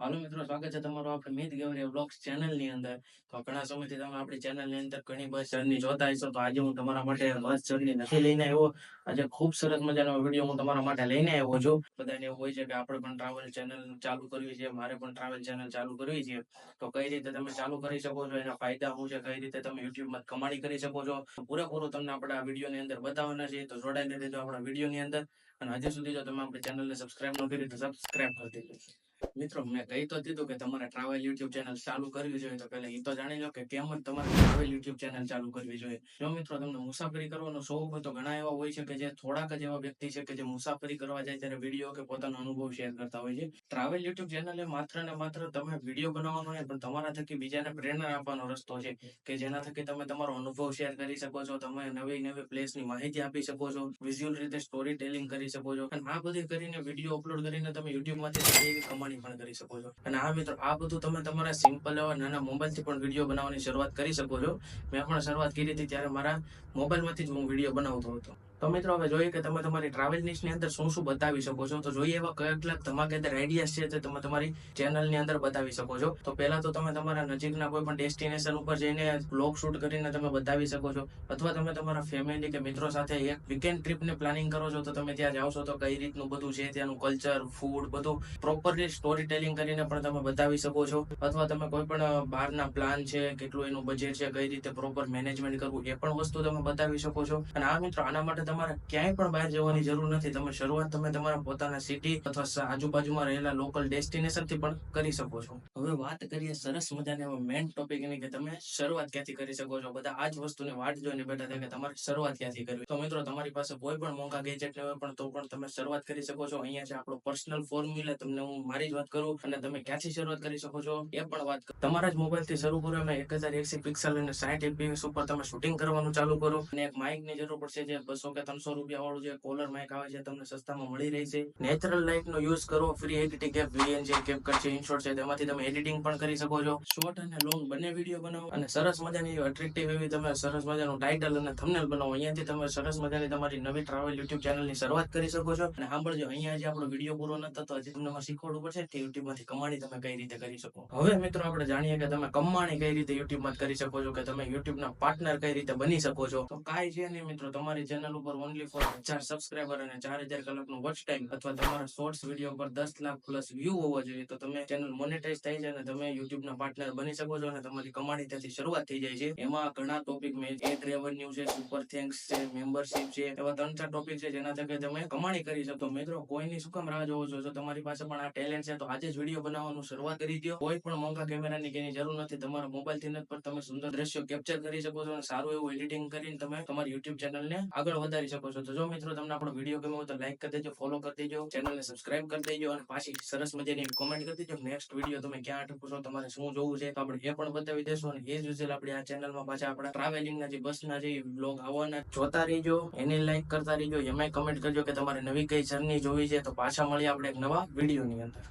હાલો મિત્રો, સ્વાગત છે તમારું આપણે મિત ગેવરિયા ચેનલની અંદર. તો ઘણા સમયથી તમે આપણી ચેનલની અંદર ઘણી બસ જર્ની જોતા હશો. તો આજે હું તમારા માટે બસ જર્ની નથી લઈને આવ્યો. આજે ખૂબ સરસ મજાનો વીડિયો હું તમારા માટે લઈને આવ્યો છું. બધાને એવું હોય છે કે આપણે પણ ટ્રાવેલ ચેનલ ચાલુ કરવી છે, મારે પણ ટ્રાવેલ ચેનલ ચાલુ કરવી છે. તો કઈ રીતે તમે ચાલુ કરી શકો છો, એના ફાયદા શું છે, કઈ રીતે તમે યુટ્યુબમાં કમાણી કરી શકો છો. પૂરેપૂરું તમને આપણે આ વીડિયો ની અંદર બતાવવાના છે તો જોડાઈ દેજો આપણા વીડિયો ની અંદર. અને હજી સુધી જો તમે આપણી ચેનલને સબસ્ક્રાઇબ ન કરી તો સબસ્ક્રાઇબ કરી દેજો. મિત્રો, મેં કહી તો દીધું કે તમારે ટ્રાવેલ યુટ્યુબ ચેનલ ચાલુ કરવી જોઈએ. તો પહેલા એ તો જાણી લો કે કેમ જ તમારે ટ્રાવેલ યુટ્યુબ ચેનલ ચાલુ કરવી જોઈએ. જો મિત્રો, તમને મુસાફરી કરવાનો શોખ હોય તો ઘણા એવા હોય છે કે જે થોડાક જ એવા વ્યક્તિ છે કે જે મુસાફરી કરવા જાય ત્યારે વીડિયો કે પોતાનો અનુભવ શેર કરતા હોય છે. ટ્રાવેલ યુટ્યુબ ચેનલ એ માત્ર ને માત્ર તમે વીડિયો બનાવવાનો નહીં, પણ તમારા થકી બીજાને પ્રેરણા આપવાનો રસ્તો છે કે જેના થકી તમે તમારો અનુભવ શેર કરી શકો છો, તમે નવી નવી પ્લેસની માહિતી આપી શકો છો વિઝ્યુઅલ રીતે સ્ટોરી ટેલિંગ કરી શકો છો. અને આ બધી કરીને વીડિયો અપલોડ કરીને તમે યુટ્યુબમાંથી સારી એવી કમાણી પણ કરી શકો છો. અને આ મિત્રો, આ બધું તમે તમારા સિમ્પલ એવા નાના મોબાઈલથી પણ વીડિયો બનાવવાની શરૂઆત કરી શકો છો. મેં પણ શરૂઆત કરી હતી ત્યારે મારા મોબાઈલમાંથી જ હું વીડિયો બનાવતો હતો. તો મિત્રો, હવે જોઈએ કે તમે તમારી ટ્રાવેલની અંદર શું શું બતાવી શકો છો. તો જોઈએ એવા કેટલાક ધમાકેદાર આઈડિયાઝ છે તે તમે તમારી ચેનલની અંદર બતાવી શકો છો. તો પહેલા તો તમે તમારા નજીકના કોઈ પણ ડેસ્ટિનેશન ઉપર જઈને બ્લોગ શૂટ કરીને તમે બતાવી શકો છો. અથવા તમે તમારા ફેમિલી કે મિત્રો સાથે એક વીકેન્ડ ટ્રીપ ને પ્લાનિંગ કરો છો, તો તમે ત્યાં જાઓ છો, તો કઈ રીતનું બધું છે ત્યાંનું કલ્ચર ફૂડ બધું પ્રોપરલી સ્ટોરી ટેલિંગ કરીને પણ તમે બતાવી શકો છો. અથવા તમે કોઈ પણ બહારના પ્લાન છે, કેટલું એનું બજેટ છે, કઈ રીતે પ્રોપર મેનેજમેન્ટ કરવું, એ પણ વસ્તુ તમે બતાવી શકો છો. અને આ મિત્રો, આના માટે તમારે ક્યાંય પણ બહાર જવાની જરૂર નથી. તમે શરૂઆત તમે તમારા પોતાના સિટી અથવા આજુબાજુમાં રહેલા લોકલ ડેસ્ટિનેશનથી પણ કરી શકો છો. હવે વાત કરીએ સરસ મજાની મેઇન ટોપિકની કે તમે શરૂઆત ક્યાંથી કરી શકો છો? બધા આ જ વસ્તુની વાટ જોઈને બેઠા છે કે તમારે શરૂઆત ક્યાંથી કરવી? તો મિત્રો, તમારી પાસે કોઈ પણ મોંઘા ગેજેટ હોય પણ તો પણ તમે શરૂઆત કરી શકો છો. અહીંયા છે આપણો પર્સનલ ફોર્મ્યુલા તમને હું મારી જ વાત કરું અને તમે ક્યાંથી શરૂઆત કરી શકો છો એ પણ વાત. તમારા જ મોબાઈલથી શરૂ કરો અને એક હજાર એસી પિક્સલ અને સાઠ એપીએસ ઉપર તમે શૂટિંગ કરવાનું ચાલુ કરો. અને એક માઇકની જરૂર પડશે જે બસો કે ત્રણસો રૂપિયા વાળું જે કોલર માઇક આવે છે, તમને સસ્તામાં મળી રહી છે નેચરલ લાઇટ નો યુઝ કરો ફ્રી એડિટિંગ એપ વીએન છે કેપકટ છે ઇનશોર્ટ છે, તેમાંથી તમે એડિટિંગ પણ કરી શકો છો. શોર્ટ અને લોંગ બંને વીડિયો બનાવો અને સરસ મજાની એટ્રેક્ટિવ એવી તમે સરસ મજાનું ટાઇટલ અને થંબનેલ બનાવો. અહીંયાથી તમે સરસ મજાની તમારી નવી ટ્રાવેલ યુટ્યુબ ચેનલની શરૂઆત કરી શકો છો. અને સાંભળજો, અહીંયા જે આપણો વીડિયો પૂરો ન થતો હજી તમને શીખવાડવું પડશે કે યુટ્યુબમાંથી કમાણી તમે કઈ રીતે કરી શકો. હવે મિત્રો આપણે જાણીએ કે તમે કમાણી કઈ રીતે યુટ્યુબમાં કરી શકો છો, કે તમે યુટ્યુબ ના પાર્ટનર કઈ રીતે બની શકો છો. તો કાંઈ છે નહીં મિત્રો, તમારી ચેનલ ઉપર ઓનલી ફોર હજાર સબસ્ક્રાઈબર અને ચાર હજાર કલાકનો વોચ ટાઈમ અથવા તમારા શોર્ટ્સ વીડિયો પર દસ લાખ પ્લસ વ્યૂ હોવા જોઈએ, તો તમે ચેનલ મોનેટાઈઝ થાય છે અને તમે યુટ્યુબ ના પાર્ટનર બની શકો છો અને તમારી કમાણી ત્યાંથી શરૂઆત થઈ જાય છે. એમાં ઘણા ટોપિક મેં એડ રેવન્યુ છે સુપર થેન્ક્સ છે મેમ્બરશિપ છે, એવા ત્રણ ચાર ટોપિક છે જેના થકી તમે કમાણી કરી શકો. મિત્રો, કોઈની શું કામ રાહ જોવો છો? જો તમારી પાસે પણ આ ટેલેન્ટ છે, તો આજે જ વીડિયો બનાવવાનું શરૂઆત કરી દો કોઈ પણ મોંઘા કેમેરાની કે એની જરૂર નથી. તમારા મોબાઈલથી પણ તમે સુંદર દ્રશ્યો કેપ્ચર કરી શકો છો અને સારું એવું એડિટિંગ કરીને તમે તમારી યુટ્યુબ ચેનલ ને આગળ વધારી શકો છો. તો જો મિત્રો તમને આપણો વીડિયો ગમ્યો તો લાઈક કરી દેજો ફોલો કરી દેજો ચેનલને સબસ્ક્રાઇબ કરી દેજો અને પાછી સરસ મજાની કોમેન્ટ કરી દેજો નેક્સ્ટ વીડિયો તમે ક્યાં અટકો છો તમારે શું જોવું છે, તો આપણે એ પણ બતાવી દેશું અને એ જ વિશે આપણે આ ચેનલમાં પાછા આપણા ટ્રાવેલિંગ ના જે બસ ના જે બ્લોગ આવવાના જોતા રહીજો, એને લાઈક કરતા રહીજો, એમાંય કમેન્ટ કરજો કે તમારે નવી કઈ જર્ની જોવી છે, તો પાછા મળીએ આપણે એક નવા વીડિયો ની અંદર.